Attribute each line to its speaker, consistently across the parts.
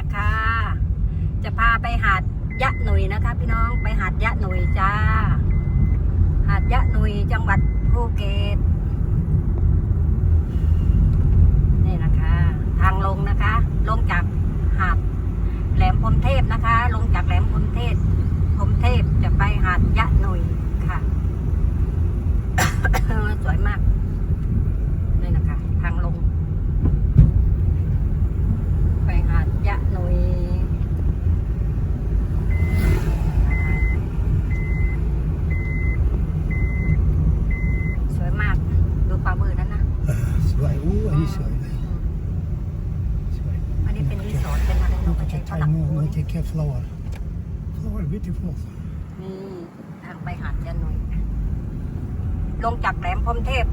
Speaker 1: ากค่ะ จะพาไปหาดยะหนุยนะคะ พี่น้องไปหาดยะหนุยจ้า หาดยะหนุยจังหวัดภูเก็ตนี่นะคะ ทางลงนะคะ ลงจากหาดแหลมพรมเทพนะคะ ลงจากแหลมพรมเทพพรมเทพจะไปหาดยะหนุยค่ะสวยมาก นี่นะคะ ทางลง ไปหาดยะหนุยสวยมาก ดูปลาบือนั่นนะ
Speaker 2: เออสวยอู้อันนี้สวยเลยสวย
Speaker 1: อันนี้เป็นรีสอร์ทเป็นอะไร
Speaker 2: ลู
Speaker 1: เรา
Speaker 2: ก
Speaker 1: ก็
Speaker 2: จะ
Speaker 1: ใช้
Speaker 2: ใช้
Speaker 1: ฝรั่ง
Speaker 2: โม
Speaker 1: คู
Speaker 2: โม
Speaker 1: ณ
Speaker 2: จะแค่ flower flower beautiful
Speaker 1: นี่ทางไปหาดยะหนุยลงจากแหลมพรหมเทพ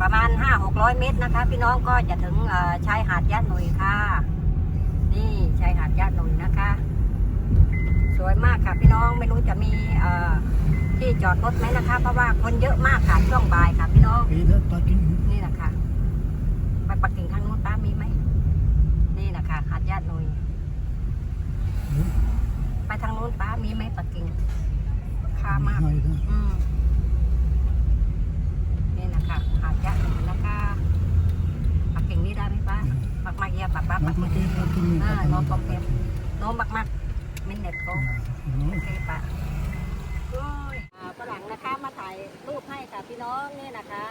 Speaker 1: ประมาณห้าหกร้อยเมตรนะคะ พี่น้องก็จะถึงเอ่อชายหาดยะหนุยค่ะ นี่ชายหาดยะหนุยนะคะ สวยมากค่ะพี่น้องไม่รู้จะมีเอ่อที่จอดรถไหมนะคะ เพราะว่าคนเยอะมากค่ะช่วงบ่ายค่ะพี่น้อง
Speaker 2: Vid dat parking
Speaker 1: นี่นะคะไปปักกิ่งทางนู้นป้ามีไหมนี่นะคะหาดยะหนุย ไปทางนู้นป้า มีไหมปักกิ่งค่ามาก
Speaker 2: Hayda.
Speaker 1: อืมนี่นะคะหาดยะหนุยนะคะปักกิ่งนี่ได้ไหมป้าปักมาเยียปักป้าปัก
Speaker 2: Mag
Speaker 1: กิ่ง
Speaker 2: makkelijk parking
Speaker 1: อ่า
Speaker 2: in
Speaker 1: โน้มปอมเต็มโน้มมากๆมินเน็ตโก
Speaker 2: No.
Speaker 1: โอเคปะโอ้ยอ่าฝรั่งนะคะมาถ่ายรูปให้ค่ะพี่น้องนี่นะคะ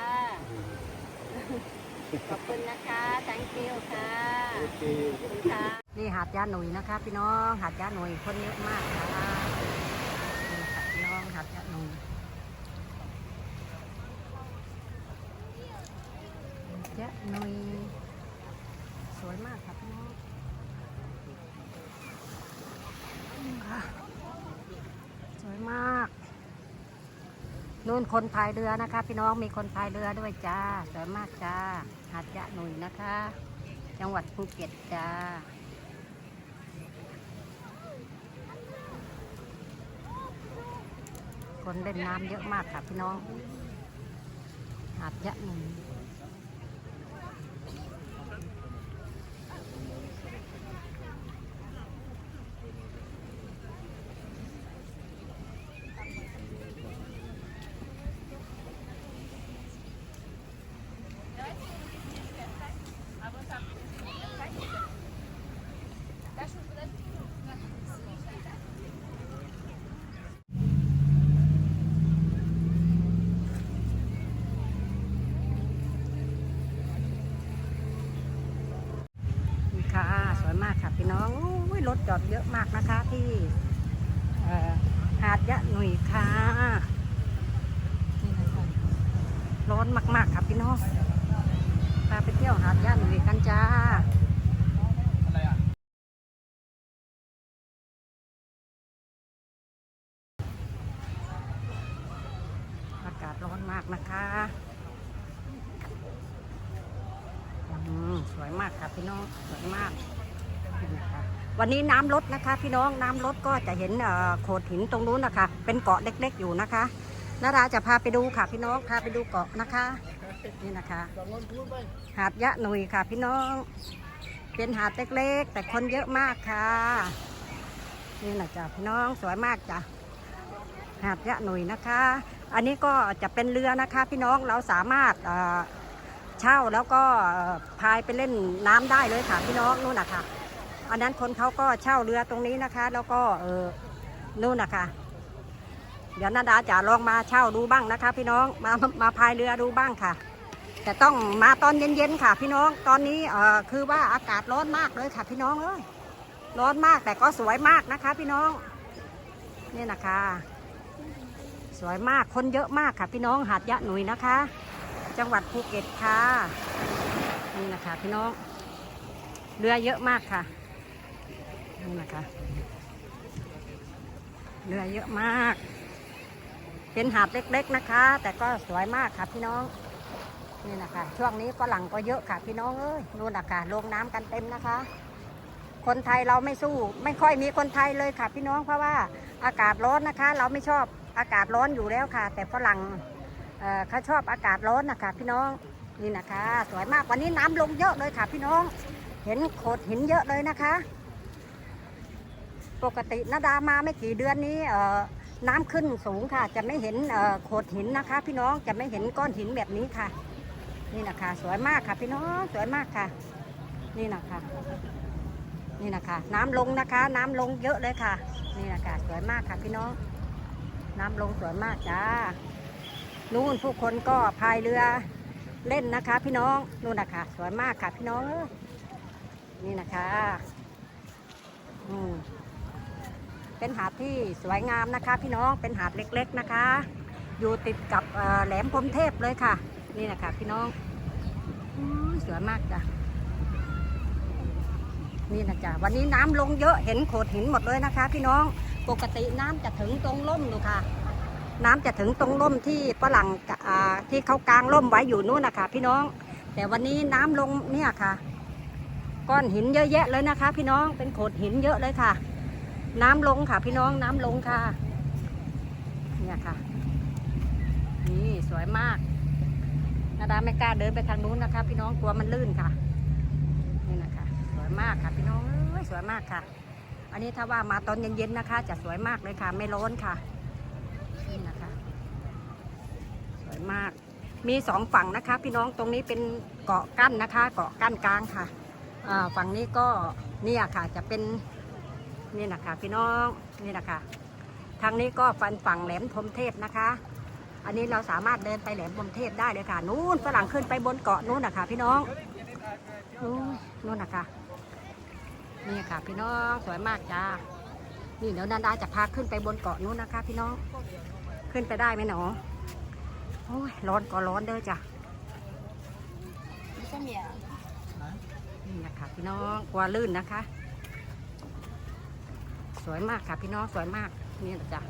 Speaker 1: ขอบคุณนะคะ thank you ค่ะ ขอบคุณค่ะนี่หาด ยาหนุยนะคะ พี่น้องหาดยาหนุยคนเยอะมากค่ะพี่น้องหาดยาหนุยยะหนุยสวยมากค่ะพี่น้องค่ะสวยมากนู่นคนพายเรือนะคะ พี่น้องมีคนพายเรือด้วยจ้าสวยมากจ้าหาดยะหนุยนะคะ จังหวัดภูเก็ตจ้า คนเล่นน้ำเยอะมากค่ะพี่น้องหาดยะหนึ่งนี่ค่ะ สวยมากค่ะพี่น้องโอ้ยรถจอดเยอะมากนะคะที่เอ่อหาดยะหนุยค่ะนี่นะคะ ร้อนมาก ๆค่ะพี่น้องพาไปเที่ยวหาดยะหนุยกันจ้าอากาศร้อนมากนะคะสวยมากค่ะพี่น้องสวยมากวันนี้น้ำลดนะคะ พี่น้องน้ำลดก็จะเห็นโขดหินตรงนู้นนะคะ เป็นเกาะเล็ก ๆ อยู่นะคะ นาราจะพาไปดูค่ะพี่น้องพาไปดูเกาะนะคะ นี่นะคะ หาดยะหนุยค่ะพี่น้อง เป็นหาดเล็กๆ แต่คนเยอะมากค่ะ นี่นะจ๊ะพี่น้องสวยมากจ้ะหาดยะหนุยนะคะ อันนี้ก็จะเป็นเรือนะคะ พี่น้องเราสามารถเช่าแล้วก็พายไปเล่นน้ำได้เลยค่ะพี่น้องนู่นนะคะอันนั้นคนเขาก็เช่าเรือตรงนี้นะคะ แล้วก็เออนู่นนะคะ เดี๋ยวนาดาจะลองมาเช่าดูบ้างนะคะ พี่น้องมามาพายเรือดูบ้างค่ะ แต่ต้องมาตอนเย็นๆค่ะ พี่น้องตอนนี้เออคือว่าอากาศร้อนมากเลยค่ะ พี่น้องเอ้ยร้อนมากแต่ก็สวยมากนะคะ พี่น้องนี่นะคะ สวยมากคนเยอะมากค่ะ พี่น้องหาดยะหนุยนะคะ จังหวัดภูเก็ตค่ะนี่นะคะพี่น้องเรือเยอะมากค่ะนี่นะคะเรือเยอะมาก เป็นหาดเล็กๆนะคะ แต่ก็สวยมากค่ะพี่น้องนี่นะคะช่วงนี้ฝรั่งก็เยอะค่ะพี่น้องเอ้ยนู่นนะคะลงน้ำกันเต็มนะคะ คนไทยเราไม่สู้ ไม่ค่อยมีคนไทยเลยค่ะ พี่น้องเพราะว่าอากาศร้อนนะคะ เราไม่ชอบอากาศร้อนอยู่แล้วค่ะ แต่ฝรั่งเเขาชอบอากาศร้อนนะคะ พี่น้องนี่นะคะ สวยมากวันนี้น้ำลงเยอะเลยค่ะ พี่น้อง เห็นโขดหินเยอะเลยนะคะ ปกตินาดามาไม่กี่เดือนนี้เอ่อ น้ำขึ้นสูงค่ะ จะไม่เห็นโขดหินนะคะ พี่น้องจะไม่เห็นก้อนหินแบบนี้ค่ะ นี่นะคะ สวยมากค่ะ พี่น้องสวยมากค่ะ นี่นะคะ นี่นะคะ น้ำลงนะคะ น้ำลงเยอะเลยค่ะ นี่นะคะสวยมากค่ะ พี่น้อง น้ำลงสวยมากจ้านู่นผู้คนก็พายเรือเล่นนะคะ พี่น้องนู่นนะคะสวยมากค่ะ พี่น้องนี่นะคะ อืม เป็นหาดที่สวยงามนะคะ พี่น้องเป็นหาดเล็กๆนะคะ อยู่ติดกับแหลมพรมเทพเลยค่ะ นี่นะคะพี่น้องอสวยมากจ้ะนี่นะจ๊ะวันนี้น้ำลงเยอะเห็นโขดหินหมดเลยนะคะ พี่น้องปกติน้ำจะถึงตรงล่มดูค่ะ น้ำจะถึงตรงร่มที่ฝรั่งที่เขากางร่มไว้อยู่นู่นนะคะพี่น้อง แต่วันนี้น้ำลงเนี่ยค่ะ ก้อนหินเยอะแยะเลยนะคะ พี่น้องเป็นโขดหินเยอะเลยค่ะ น้ำลงค่ะพี่น้องน้ำลงค่ะ เนี่ยค่ะ นี่สวยมากนาดาไม่กล้าเดินไปทางนู้นนะคะ พี่น้องกลัวมันลื่นค่ะ นี่นะคะ สวยมากค่ะ พี่น้องเอ้ยสวยมากค่ะ อันนี้ถ้าว่ามาตอนเย็นๆนะคะ จะสวยมากเลยค่ะ ไม่ร้อนค่ะนี่นะคะ สวยมาก มีสองฝั่งนะคะ พี่น้องตรงนี้เป็นเกาะกั้นนะคะ เกาะกั้นกลางค่ะฝั่งนี้ก็เนี่ยค่ะจะเป็น นี่นะคะพี่น้องนี่นะคะทางนี้ก็ฟันฝั่งแหลมพรหมเทพนะคะ อันนี้เราสามารถเดินไปแหลมพรหมเทพได้เลยค่ะนู้นฝรั่งขึ้นไปบนเกาะนู้นนะคะพี่น้องนู้นนู้นนะคะนี่ค่ะพี่น้องสวยมากจ้านี่เดี๋ยวนันดาจะพาขึ้นไปบนเกาะนู้นนะคะ พี่น้องขึ้นไปได้ไหมหนอโอ้ยร้อนก็ร้อนเด้อจ้ะนี่นะคะพี่น้องกลัวลื่นนะคะ สวยมากค่ะ พี่น้องสวยมากนี่แหละจ้ะ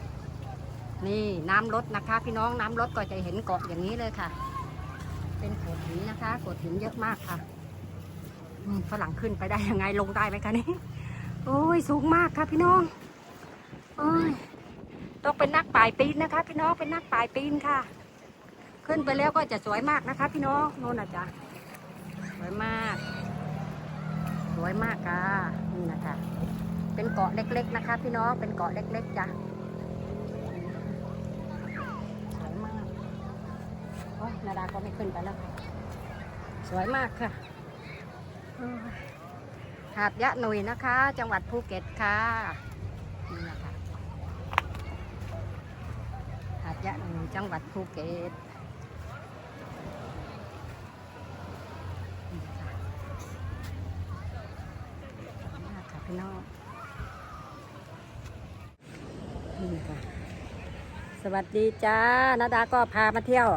Speaker 1: นี่น้ำลดนะคะ พี่น้องน้ำลดก็จะเห็นเกาะอย่างนี้เลยค่ะ เป็นโขดหินนะคะโขดหินเยอะมากค่ะฝรั่งขึ้นไปได้ยังไงลงได้ไหมคะนี่โอ้ยสูงมากค่ะพี่น้องโอ้ยต้องเป็นนักป่ายปีนนะคะ พี่น้องเป็นนักป่ายปีนค่ะ ขึ้นไปแล้วก็จะสวยมากนะคะ พี่น้องโน่นนะจ๊ะสวยมาก สวยมากค่ะนี่นะคะ เป็นเกาะเล็ก ๆ นะคะ พี่น้องเป็นเกาะเล็ก ๆจ้ะสวยมากโอ้นาดาก็ไม่ขึ้นไปแล้วสวยมากค่ะหาดยะหนุยนะคะ จังหวัดภูเก็ตค่ะนี่นะคะหาดยะหนุยจังหวัดภูเก็ตนี่นะคะสวยมากค่ะพี่น้องนี่นะคะส วัสดีจ้านาดาก็พามาเที่ยว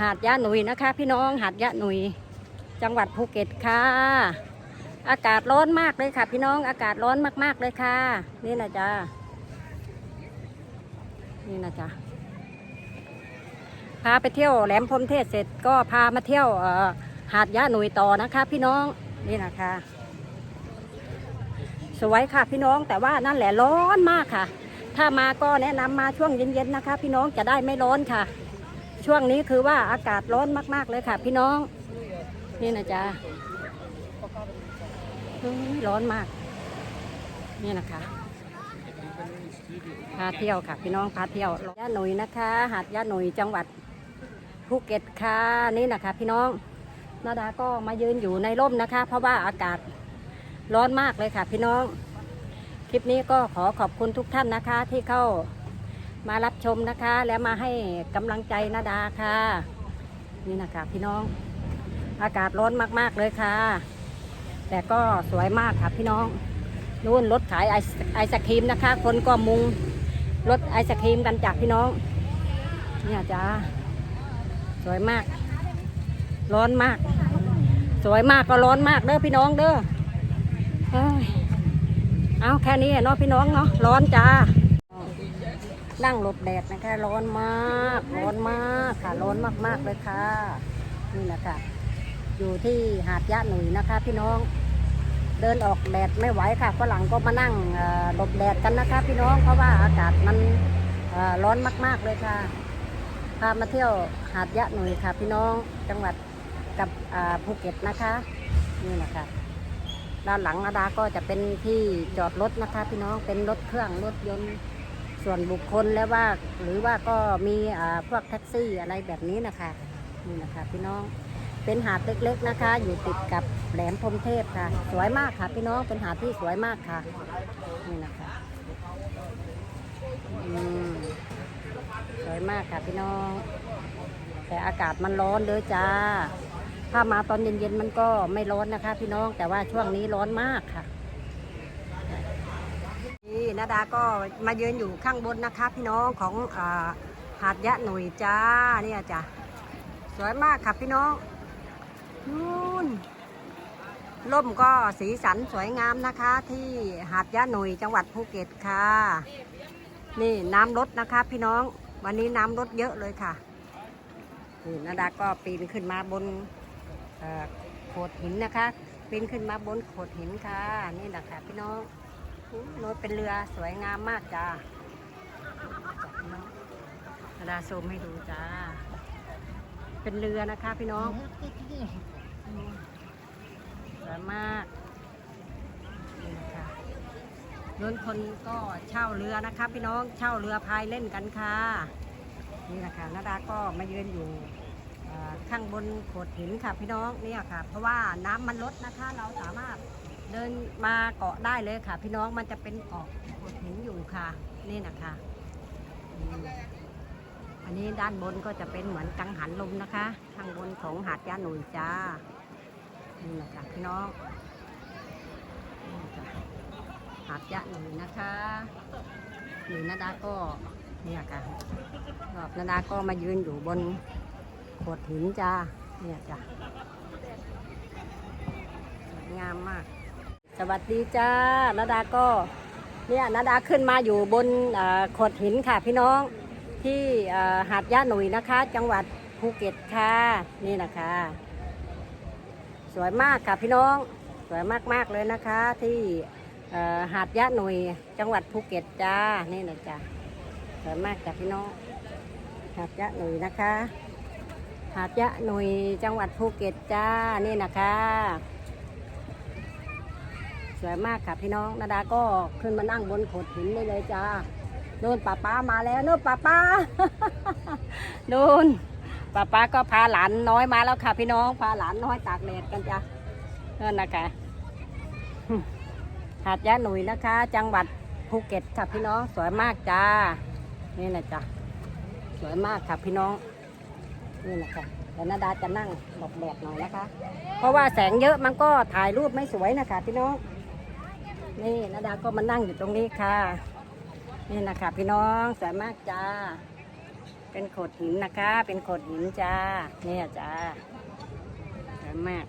Speaker 1: หาดยะหนุยนะคะ พี่น้องหาดยะหนุย จังหวัดภูเก็ตค่ะ อากาศร้อนมากเลยค่ะ พี่น้องอากาศร้อนมาก ๆเลยค่ะ นี่นะจ๊ะนี่นะจ๊ะพาไปเที่ยวแหลมพรมเทศเสร็จก็พามาเที่ยวหาดยะหนุยต่อนะคะ พี่น้องนี่นะคะ สวยค่ะพี่น้องแต่ว่านั่นแหละร้อนมากค่ะ ถ้ามาก็แนะนำมาช่วงเย็นๆนะคะ พี่น้องจะได้ไม่ร้อนค่ะ ช่วงนี้คือว่าอากาศร้อนมาก ๆเลยค่ะ พี่น้อง นี่นะจ๊ะร้อนมาก นี่นะคะพาเที่ยวค่ะ พี่น้องพาเที่ยวย่าหนุยนะคะ หาดย่าหนุยจังหวัดภูเก็ตค่ะนี่นะคะ พี่น้องนาดาก็มายืนอยู่ในร่มนะคะ เพราะว่าอากาศร้อนมากเลยค่ะ พี่น้อง คลิปนี้ก็ขอขอบคุณทุกท่านนะคะ ที่เข้ามารับชมนะคะ และมาให้กำลังใจนาดาค่ะ นี่นะคะพี่น้อง อากาศร้อนมากๆเลยค่ะ แต่ก็สวยมากค่ะพี่น้องนู่นรถขายไอศไอศครีมนะคะ คนก็มุงรถไอศครีมกันจากพี่น้อง เนี่ยจ้าสวยมาก ร้อนมาก สวยมากก็ร้อนมากเด้อพี่น้องเด้อ เอาแค่นี้เนาะพี่น้องเนาะร้อนจ้า นั่งหลบแดดนะคะ ร้อนมาก ร้อนมากค่ะ ร้อนมากๆเลยค่ะ นี่นะคะอยู่ที่หาดยะหนุยนะคะ พี่น้อง เดินออกแดดไม่ไหวค่ะฝรั่งก็มานั่งหลบแดดกันนะคะ พี่น้องเพราะว่าอากาศมันร้อนมาก ๆเลยค่ะพามาเที่ยวหาดยะหนุยค่ะ พี่น้องจังหวัดกับภูเก็ตนะคะ นี่นะคะ ด้านหลังนาดาก็จะเป็นที่จอดรถนะคะ พี่น้องเป็นรถเครื่องรถยนต์ส่วนบุคคลแล้วว่า หรือว่าก็มีอ่าพวกแท็กซี่อะไรแบบนี้นะคะนี่นะคะพี่น้องเป็นหาดเล็กๆนะคะ อยู่ติดกับแหลมพรมเทพค่ะ สวยมากค่ะ พี่น้องเป็นหาดที่สวยมากค่ะนี่นะคะสวยมากค่ะพี่น้อง แต่อากาศมันร้อนเลยจ้า ถ้ามาตอนเย็นๆมันก็ไม่ร้อนนะคะ พี่น้องแต่ว่าช่วงนี้ร้อนมากค่ะ นี่นาดาก็มายืนอยู่ข้างบนนะคะ พี่น้องของอาหาดยะหนุ่ยจ้าเนี่ยจ้ะสวยมากค่ะพี่น้องนู่นล่มก็สีสันสวยงามนะคะ ที่หาดยะหนุ่ยจังหวัดภูเก็ตค่ะ นี่น้ำลดนะคะ พี่น้องวันนี้น้ำลดเยอะเลยค่ะนี่นาดาก็ปีนขึ้นมาบน โขดหินนะคะปีนขึ้นมาบนโขดหินค่ะ นี่แหละค่ะพี่น้องรถเป็นเรือสวยงามมากจ้าจับพี่น้องนาดาซูมให้ดูจ้า เป็นเรือนะคะพี่น้องสวยมากนี่นะคะยนคนก็เช่าเรือนะคะ พี่น้องเช่าเรือพายเล่นกันค่ะ นี่นะคะนาดาก็มายืนอยู่ ข้างบนโขดหินค่ะพี่น้องเนี่ยค่ะ เพราะว่าน้ำมันลดนะคะ เราสามารถเดินมาเกาะได้เลยค่ะ พี่น้องมันจะเป็นเกาะโขดหินอยู่ค่ะ นี่นะคะอันนี้ด้านบนก็จะเป็นเหมือนกังหันลมนะคะข้างบนของหาดยาหนุยจ้านี่นะคะพี่น้องหาดยะหนุยนะคะหนุยนาดาก็เนี่ยค่ะรอบนาดาก็มายืนอยู่บน โขดหินจ้า เนี่ยจ้ะสวยงามมาก สวัสดีจ้านาดาก็ เนี่ยนาดาขึ้นมาอยู่บนโขดหินค่ะพี่น้องที่หาดย่าหนุยนะคะ จังหวัดภูเก็ตค่ะ นี่นะคะ สวยมากค่ะพี่น้อง สวยมากๆเลยนะคะ ที่หาดย่าหนุยจังหวัดภูเก็ตจ้า นี่นะจ้าสวยมากจ้ะพี่น้องหาดย่าหนุยนะคะ หาดย่าหนุยจังหวัดภูเก็ตจ้านี่นะคะ สวยมากค่ะพี่น้องนาดาก็ขึ้นมานั่งบนโขดหินได้เลยจ้าโดนป้าป้ามาแล้วโน่นป้าป้าโดนป้าป้าก็พาหลานน้อยมาแล้วค่ะพี่น้องพาหลานน้อยตากแดดกันจ้ะนั่นนะคะหาดยะหนุยนะคะ จังหวัดภูเก็ตค่ะพี่น้องสวยมากจ้านี่นะจ้ะสวยมากค่ะพี่น้อง นี่นะคะเดี๋ยวนาดาจะนั่งหลบแดดหน่อยนะคะ เพราะว่าแสงเยอะมันก็ถ่ายรูปไม่สวยนะคะ พี่น้อง นี่นาดาก็มานั่งอยู่ตรงนี้ค่ะ นี่นะคะ พี่น้องสวยมากจ้า เป็นโขดหินนะคะ เป็นโขดหินจ้า เนี่ยจ้าสวยมาก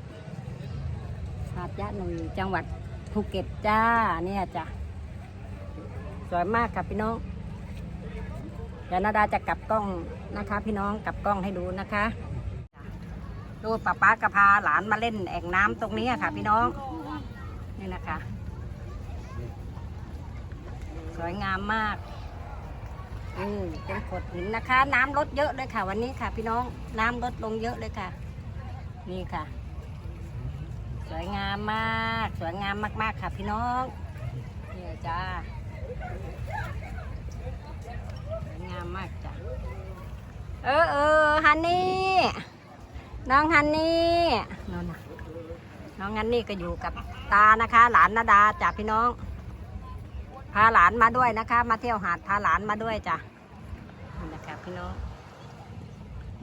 Speaker 1: หาดยะหนุยจังหวัดภูเก็ตจ้า เนี่ยจ้าสวยมากค่ะพี่น้อง เดี๋ยวนาดาจะกลับกล้องนะคะ พี่น้องกลับกล้องให้ดูนะคะดูป้าป้ากระพาหลานมาเล่นแอ่งน้ำตรงนี้ค่ะ พี่น้องนี่นะคะ สวยงามมากอืมเป็นขดหินนะคะ น้ำลดเยอะเลยค่ะ วันนี้ค่ะ พี่น้องน้ำลดลงเยอะเลยค่ะ นี่ค่ะ สวยงามมาก สวยงามมาก ๆ ค่ะ พี่น้องนี่จ้าสวยงามมากจ้ะ เออเออฮันนี่ น้องฮันนี่นั่นนะน้องฮันนี่ก็อยู่กับตานะคะ หลานนาดาจ้ะพี่น้อง พาหลานมาด้วยนะคะ มาเที่ยวหาดพาหลานมาด้วยจ้ะนี่นะคะพี่น้อง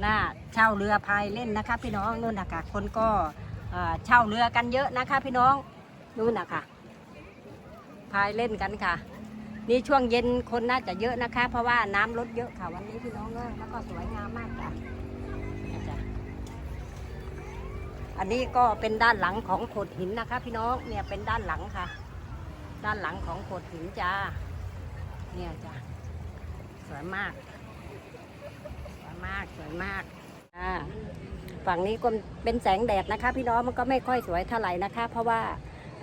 Speaker 1: หน้าเช่าเรือพายเล่นนะคะ พี่น้องนู่นนะคะคนก็เอ่อเช่าเรือกันเยอะนะคะ พี่น้องนู่นนะคะพายเล่นกันค่ะ นี่ช่วงเย็นคนน่าจะเยอะนะคะ เพราะว่าน้ำลดเยอะค่ะวันนี้พี่น้องเอ้ยแล้วก็สวยงามมากจ้ะนี่จ้ะอันนี้ก็เป็นด้านหลังของโขดหินนะคะ พี่น้องเนี่ยเป็นด้านหลังค่ะ ด้านหลังของโขดหินจ้าเนี่ยจ้าสวยมากสวยมากสวยมากอ่าฝั่งนี้ก็เป็นแสงแดดนะคะ พี่น้องมันก็ไม่ค่อยสวยเท่าไหร่นะคะ เพราะว่า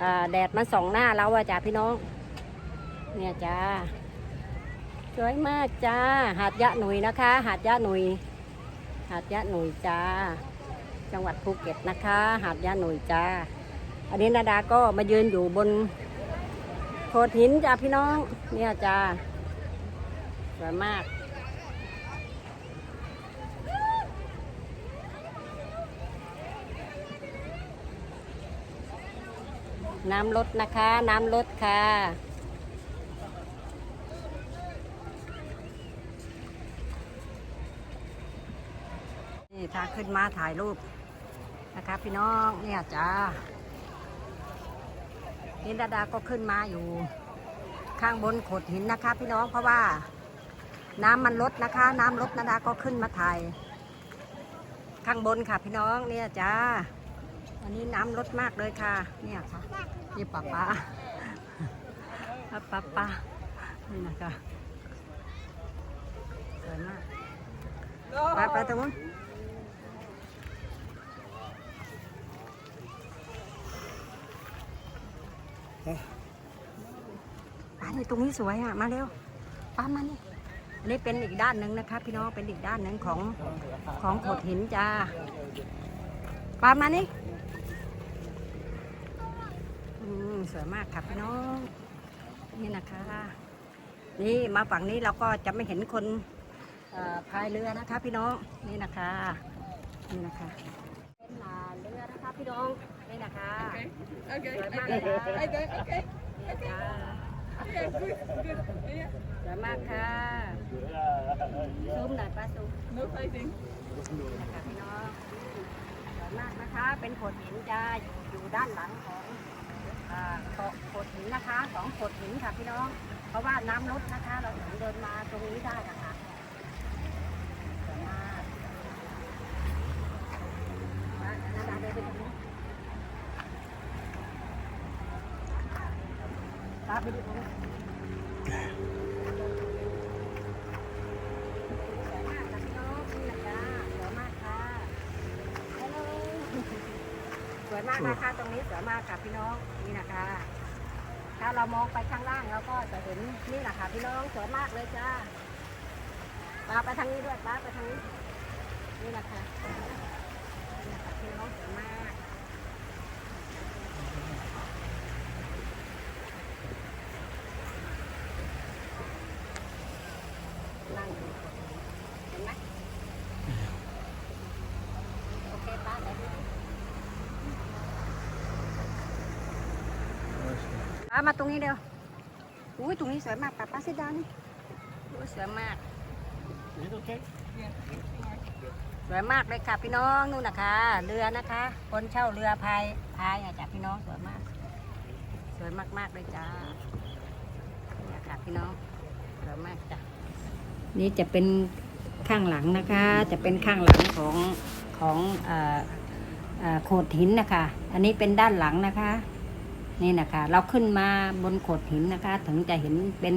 Speaker 1: อ่าแดดมันส่องหน้าเราอะจ้าพี่น้อง เนี่ยจ้าสวยมากจ้า หาดยะหนุยนะคะ หาดยะหนุย หาดยะหนุยจ้า จังหวัดภูเก็ตนะคะ หาดยะหนุยจ้า อันนี้นาดาก็มายืนอยู่บนโขดหินจ้าพี่น้อง เนี่ยจ้า สวยมากน้ำลดนะคะ น้ำลดค่ะ นี่ถ้าขึ้นมาถ่ายรูปนะคะพี่น้องเนี่ยจ้านี่ดาดาก็ขึ้นมาอยู่ ข้างบนโขดหินนะคะ พี่น้องเพราะว่า น้ำมันลดนะคะ น้ำลดนาดาก็ขึ้นมาถ่าย ข้างบนค่ะพี่น้องเนี่ยจ้าอันนี้น้ำลดมากเลยค่ะ เนี่ยค่ะนี่ป้าป้าป้าป้าป้านี่นะคะสวยมากไปไปตรงนู้น ป้านี่ตรงนี้สวยอะ มาเร็วป้ามานี่อันนี้เป็นอีกด้านหนึ่งนะคะพี่น้อง เป็นอีกด้านหนึ่งของของโขดหินจ้าป้ามานี่อืมสวยมากค่ะพี่น้อง นี่นะคะ นี่มาฝั่งนี้เราก็จะไม่เห็นคนพายเรือนะคะ พี่น้อง นี่นะคะ นี่นะคะ เป็นอ่าเรือนะคะพี่น้อง นี่นะคะ
Speaker 3: Okay,
Speaker 1: Rồi,
Speaker 3: okay,
Speaker 1: mang
Speaker 3: okay,
Speaker 1: này.
Speaker 3: okay, okay.
Speaker 1: จ้า
Speaker 3: Okay, good, good. Yeah,
Speaker 1: สวยมากค่ะซูมหน่อยป้าซูม
Speaker 3: no fighting.
Speaker 1: นะคะพี่น้องสวยมากนะคะ เป็นโขดหินจ้าอยู่อยู่ด้านหลังของอ่าเกาะโขดหินนะคะสองโขดหินค่ะพี่น้อง เพราะว่าน้ำลดนะคะ เราถึงเดินมาตรงนี้ได้นะคะสวยมากมานาดาเดินไปตรงนี้ตามไปดูตรงนี้ สวยมากค่ะพี่น้องนี่แหละค่ะสวยมากนะคะตรงนี้สวยมากค่ะพี่น้องนี่นะคะ ถ้าเรามองไปข้างล่างเราก็จะเห็นนี่แหละค่ะพี่น้องสวยมากเลยจ้าปลาไปทางนี้ด้วยปลาไปทางนี้นี่แหละค่ะนี่แหละค่ะพี่น้องสวยมากนั่งดูเห็นไหมโอเคป้าเดี๋ยวดูป้า มาตรงนี้เดียวอุ้ยตรงนี้สวยมากป้าป้าเสดานี่อุ้ยสวยมาก สวยมากเลยค่ะพี่น้องนู่นนะคะ เรือนะคะ คนเช่าเรือพายพายอะจ้ะพี่น้องสวยมาก สวยมากๆเลยจ้าเนี่ยค่ะพี่น้องสวยมากจ้ะนี่จะเป็นข้างหลังนะคะ จะเป็นข้างหลังของของเอ่อเอ่อโขดหินนะคะ อันนี้เป็นด้านหลังนะคะ นี่นะคะ เราขึ้นมาบนโขดหินนะคะ ถึงจะเห็นเป็น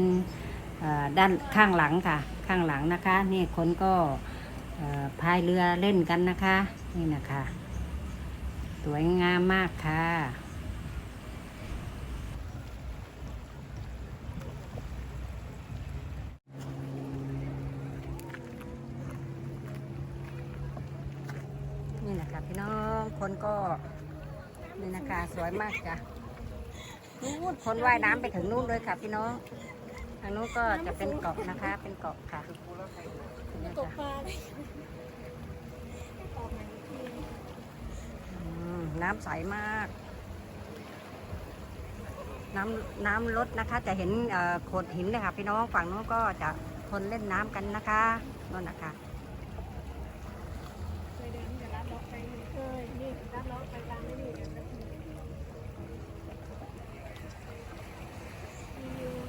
Speaker 1: ด้านข้างหลังค่ะ ข้างหลังนะคะ นี่คนก็พายเรือเล่นกันนะคะ นี่นะคะ สวยงามมากค่ะนี่นะคะพี่น้องคนก็นี่นะคะสวยมากจ้ะ นู่นคนว่ายน้ำไปถึงนู่นเลยค่ะ พี่น้อง ทางนู้นก็จะเป็นเกาะนะคะ เป็นเกาะค่ะนี่จ้ะอืมน้ำใสมาก น้ำน้ำลดนะคะ จะเห็นโขดหินเลยค่ะ พี่น้องฝั่งนู้นก็จะคนเล่นน้ำกันนะคะนั่นนะคะ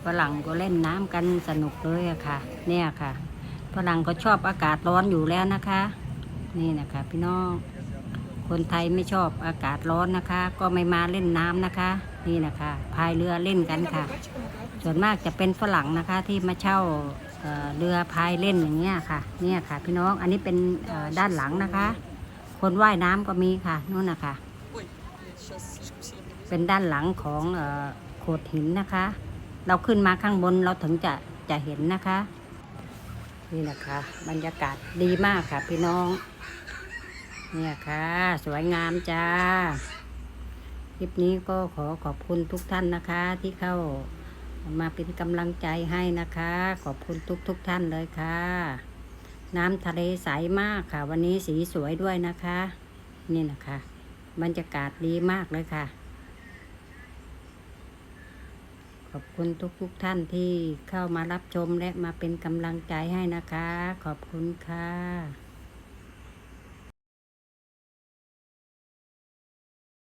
Speaker 1: ฝรั่งก็เล่นน้ำกันสนุกเลยอะค่ะ เนี่ยค่ะฝรั่งก็ชอบอากาศร้อนอยู่แล้วนะคะ นี่นะคะพี่น้องคนไทยไม่ชอบอากาศร้อนนะคะ ก็ไม่มาเล่นน้ำนะคะ นี่นะคะพายเรือเล่นกันค่ะ ส่วนมากจะเป็นฝรั่งนะคะที่มาเช่าเรือพายเล่นอย่างเงี้ยค่ะ เนี่ยค่ะ พี่น้องอันนี้เป็นด้านหลังนะคะ คนว่ายน้ำก็มีค่ะนู่นนะคะเป็นด้านหลังของโขดหินนะคะ เราขึ้นมาข้างบนเราถึงจะจะเห็นนะคะ นี่นะคะ บรรยากาศดีมากค่ะพี่น้อง เนี่ยค่ะ สวยงามจ้า คลิปนี้ก็ขอขอบคุณทุกท่านนะคะที่เข้ามาเป็นกำลังใจให้นะคะ ขอบคุณทุกทุกท่านเลยค่ะ น้ำทะเลใสมากค่ะ วันนี้สีสวยด้วยนะคะ นี่นะคะ บรรยากาศดีมากเลยค่ะ ขอบคุณทุกทุกท่านที่เข้ามารับชมและมาเป็นกำลังใจให้นะคะ ขอบคุณค่ะ